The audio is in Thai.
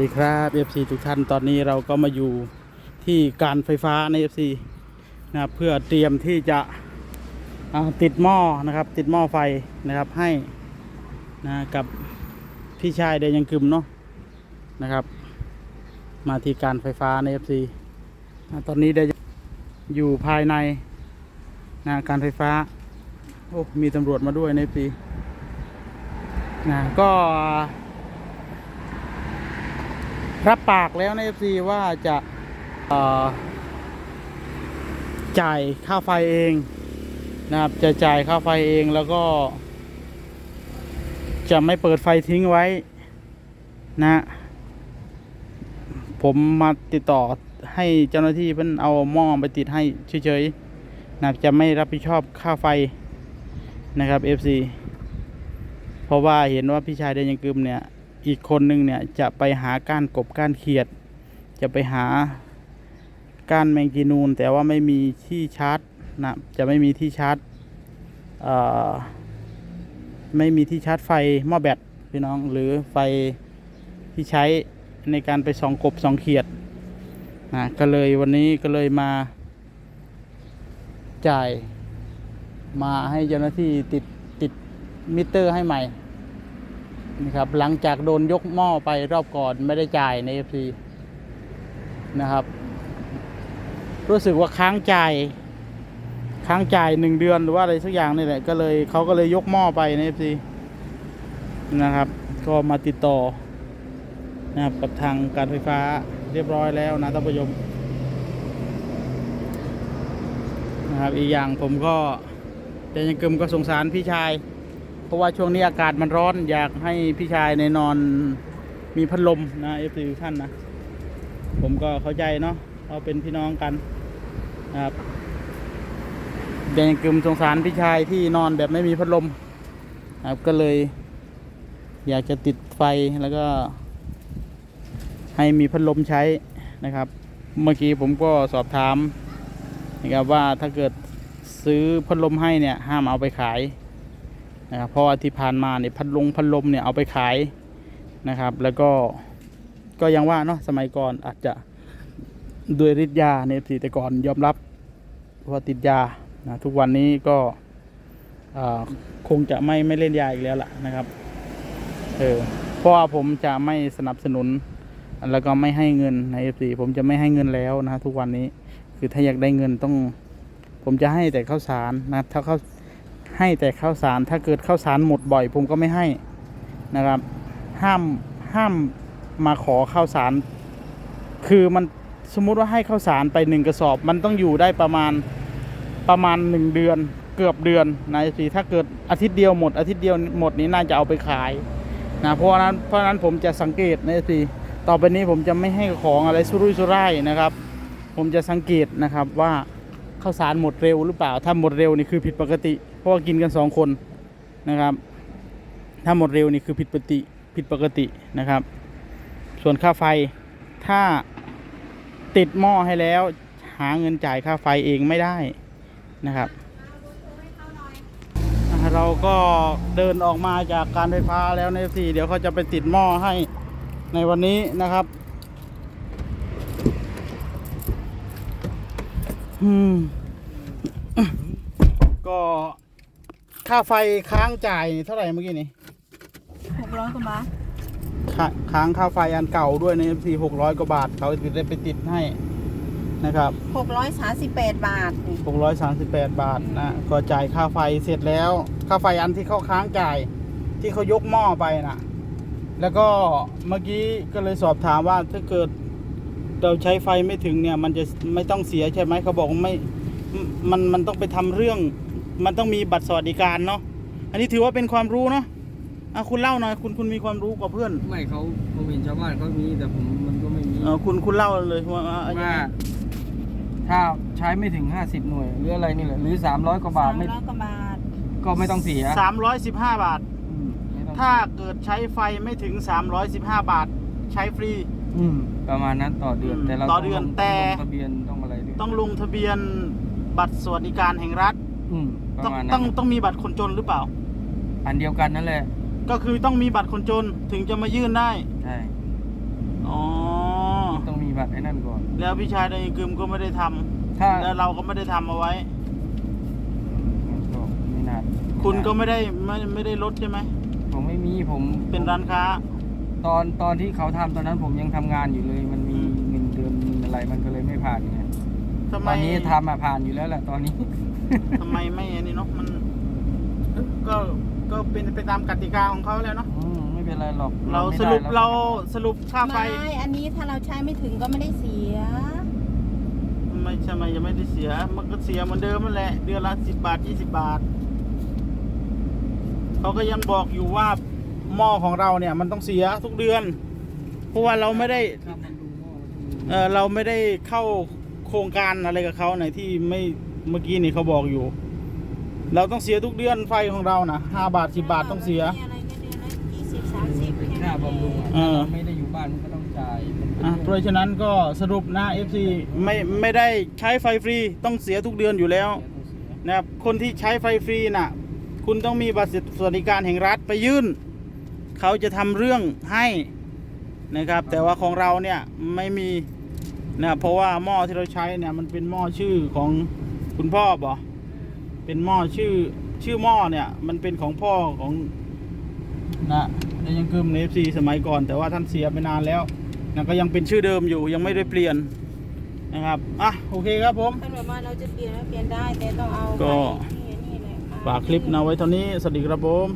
ดีครับ FC ทุกท่านตอนนี้เราก็มาอยู่ที่การไฟฟ้าใน FC นะเพื่อเตรียมที่จะติดหม้อนะครับ ติดหม้อไฟนะครับให้นะกับพี่ชายเดยังกึมเนาะนะครับ มาที่การไฟฟ้าใน FC อ่าตอนนี้ได้อยู่ภายในนะการไฟฟ้าโอ้มีตำรวจมาด้วยใน FC นะก็ รับปากแล้วใน FC ว่าจะจ่ายค่าไฟเองนะครับ จะจ่ายค่าไฟเองแล้วก็ จะไม่เปิดไฟทิ้งไว้นะ ผมมาติดต่อให้เจ้าหน้าที่เพิ่นเอาหม้อไปติดให้เฉยๆนะครับจะไม่รับผิดชอบค่าไฟนะครับ FC เพราะว่าเห็นว่าพี่ชายเดนยังกึมเนี่ย อีกคนนึงเนี่ยจะไปหาก้านกบก้านเขียด จะไปหาก้านแมงจีนูน แต่ว่าไม่มีที่ชาร์จนะจะไม่มีที่ชาร์จไม่มีที่ชาร์จไฟหม้อแบตพี่น้องหรือไฟที่ใช้ในการไปส่องกบส่องเขียดนะก็เลยวันนี้ก็เลยมาจ่ายมาให้เจ้าหน้าที่ติดติดมิเตอร์ให้ใหม่ นะครับหลังจากโดนยกหม้อไปรอบก่อนไม่ได้จ่ายใน FC นะครับ รู้สึกว่าค้างจ่ายค้างจ่ายหนึ่งเดือนหรือว่าอะไรสักอย่างนี่แหละก็เลยเขาก็เลยยกหม้อไปใน FC นะครับ ก็มาติดต่อนะครับกับทางการไฟฟ้าเรียบร้อยแล้วนะท่านผู้ชมนะครับอีกอย่างผมก็แต่ยังกึมก็สงสารพี่ชาย เพราะว่าช่วงนี้อากาศมันร้อนอยากให้พี่ชายในนอนมีพัดลมนะเอฟซีท่านนะ ผมก็เข้าใจเนาะเราเป็นพี่น้องกันนะครับแดงกึมสงสารพี่ชายที่นอนแบบไม่มีพัดลมครับก็เลย อยากจะติดไฟแล้วก็ ให้มีพัดลมใช้นะครับ เมื่อกี้ผมก็สอบถามนะครับว่าถ้าเกิดซื้อพัดลมให้เนี่ย ห้ามเอาไปขาย นะครับเพราะว่าที่ผ่านมาเนี่ยพัดลงพัดลมเนี่ยเอาไปขายนะครับ แล้วก็ก็ยังว่าเนาะสมัยก่อนอาจจะด้วยฤทธิ์ยาในสีแต่ก่อนยอมรับว่าติดยานะทุกวันนี้ก็คงจะไม่ไม่เล่นยาอีกแล้วล่ะนะครับเออเพราะว่าผมจะไม่สนับสนุน แล้วก็ไม่ให้เงินใน FC ผมจะไม่ให้เงินแล้วนะทุกวันนี้คือถ้าอยากได้เงินต้อง ผมจะให้แต่ข้าวสารนะถ้าข้าว ให้แต่ข้าวสารถ้าเกิดข้าวสารหมดบ่อย ผมก็ไม่ให้นะครับ ห้ามห้ามมาขอข้าวสาร คือมันสมมุติว่าให้ข้าวสารไปหนึ่งกระสอบ มันต้องอยู่ได้ประมาณประมาณหนึ่งเดือน เกือบเดือนนะสิถ้าเกิดอาทิตย์เดียวหมดอาทิตย์เดียวหมดนี้น่าจะเอาไปขายนะเพราะนั้นเพราะฉะนั้นผมจะสังเกตนะสิต่อไปนี้ผมจะไม่ให้ของอะไรสุรุ่ยสุร่ายนะครับ ผมจะสังเกตนะครับว่าข้าวสารหมดเร็วหรือเปล่าถ้าหมดเร็วนี่คือผิดปกติ เพราะว่ากินกันสองคนนะครับ ถ้าหมดเร็วนี่คือผิดปกติผิดปกตินะครับ ส่วนค่าไฟถ้าติดหม้อให้แล้ว หาเงินจ่ายค่าไฟเองไม่ได้นะครับ เราก็เดินออกมาจากการไฟฟ้าแล้วในสี่เดี๋ยวเขาจะไปติดหม้อให้ในวันนี้นะครับอืมก็ ค่าไฟค้างจ่ายเท่าไหร่เมื่อกี้นี่หกร้อยกว่าบาทค้าค้างค่าไฟอันเก่าด้วยในสี่หกร้อยกว่าบาทเขาจะได้ไปติดให้นะครับหกร้อยสามสิบแปดบาทนี่หกร้อยสามสิบแปดบาทนะก็จ่ายค่าไฟเสร็จแล้ว ค่าไฟอันที่เขาค้างจ่าย ที่เขายกหม้อไปนะแล้วก็เมื่อกี้ก็เลยสอบถามว่าถ้าเกิดเราใช้ไฟไม่ถึงเนี่ย มันจะไม่ต้องเสียใช่ไหมเขาบอกว่าไม่มันมันต้องไปทำเรื่อง มันต้องมีบัตรสวัสดิการเนาะอันนี้ถือว่าเป็นความรู้เนาะอะคุณเล่าหน่อยคุณคุณมีความรู้กว่าเพื่อนไม่เขาผมเห็นชาวบ้านเขามีแต่ผมมันก็ไม่มีเออคุณคุณเล่าเลยว่าอะอะยังว่าไงถ้าใช้ไม่ถึง 50 หน่วย หรืออะไรนี่แหละหรือ 300 กว่าบาทสามไม่ร้อยกว่าบาทก็ไม่ต้องเสียสามร้อยสิบห้าบาท อืมไม่ต้องถ้าเกิดใช้ไฟไม่ถึง 315 บาท ใช้ฟรี อืมประมาณนั้นต่อเดือนอืมแต่เราต่อเดือนงลงแต่ต้องลงทะเบียนต้องอะไรด้วยต้องลงทะเบียนบัตรสวัสดิการแห่งรัฐ อืมปต้องระมาณต้นั้องนต้องมีบัตรคนจนหรือเปล่า อันเดียวกันนั่นแหละก็คือต้องมีบัตรคนจนถึงจะมายื่นได้ ใช่อ๋อนั่นก่อน แล้วพี่ชายในกึมก็ไม่ได้ทำถ้าแล้วเราก็ไม่ได้ทำเอาไว้มันก็ไม่นานคุณก็ไม่ได้ไม่ไม่ได้ลดใช่ไหม ผมไม่มีผมเป็นร้านค้า ตอนตอนที่เขาทำตอนนั้นผมยังทำงานอยู่เลย มันมีเงินเดือนเงินอะไรมันก็เลยไม่ผ่านไง ทำไม ตอนนี้ทำมาผ่านอยู่แล้วแหละตอนนี้ ทำไมไม่อันนี้เนาะมัน ก็ก็เป็นไปตามกติกาของเขาแล้วเนาะอืมไม่เป็นไรหรอกเราไม่สได้รุปแล้วเราสรุปค่าไฟไม่อันนี้ถ้าเราใช้ไม่ถึงก็ไม่ได้เสีย ไม่ใช่ไหมยังไม่ได้เสีย มันก็เสียเหมือนเดิมนั่นแหละเดือนละสิบบาทยี่สิบบาทเขาก็ยังบอกอยู่ว่าหม้อของเราเนี่ย มันต้องเสียทุกเดือน เพราะว่าเราไม่ได้ครับมันดูหม้อมันดูเออเราไม่ได้เข้า โครงการอะไรกับเขาไหนที่ไม่เมื่อกี้นี่เขาบอกอยู่ เราต้องเสียทุกเดือนไฟของเรานะห้าบาทสิบาทต้องเสีย มีอะไรก็เดือนละยี่สิบสามสิบเป็นค่าบำรุงอะเออไม่ได้อยู่บ้านก็ต้องจ่ายมันเป็นอะเพราะฉะนั้นก็สรุปนะ FC ไม่ไม่ได้ใช้ไฟฟรีต้องเสียทุกเดือนอยู่แล้ว นะครับคนที่ใช้ไฟฟรีน่ะ คุณต้องมีบัตรสวัสดิการแห่งรัฐไปยื่น เขาจะทำเรื่องให้นะครับ แต่ว่าของเราเนี่ยไม่มี นะครับเพราะว่าหม้อที่เราใช้เนี่ยมันเป็นหม้อชื่อของคุณพ่อบ่เป็นหม้อชื่อชื่อหม้อเนี่ย มันเป็นของพ่อของนะในยังกึมในเอฟซีสมัยก่อน แต่ว่าท่านเสียไปนานแล้วนะก็ยังเป็นชื่อเดิมอยู่ยังไม่ได้เปลี่ยนนะครับอะโอเคครับผมท่านบอกว่าเราจะเปลี่ยนแล้วเปลี่ยนได้แต่ต้องเอาก็ไปที่นี่แหละมฝากคลิปนะไว้เท่านี้สวัสดีครับผม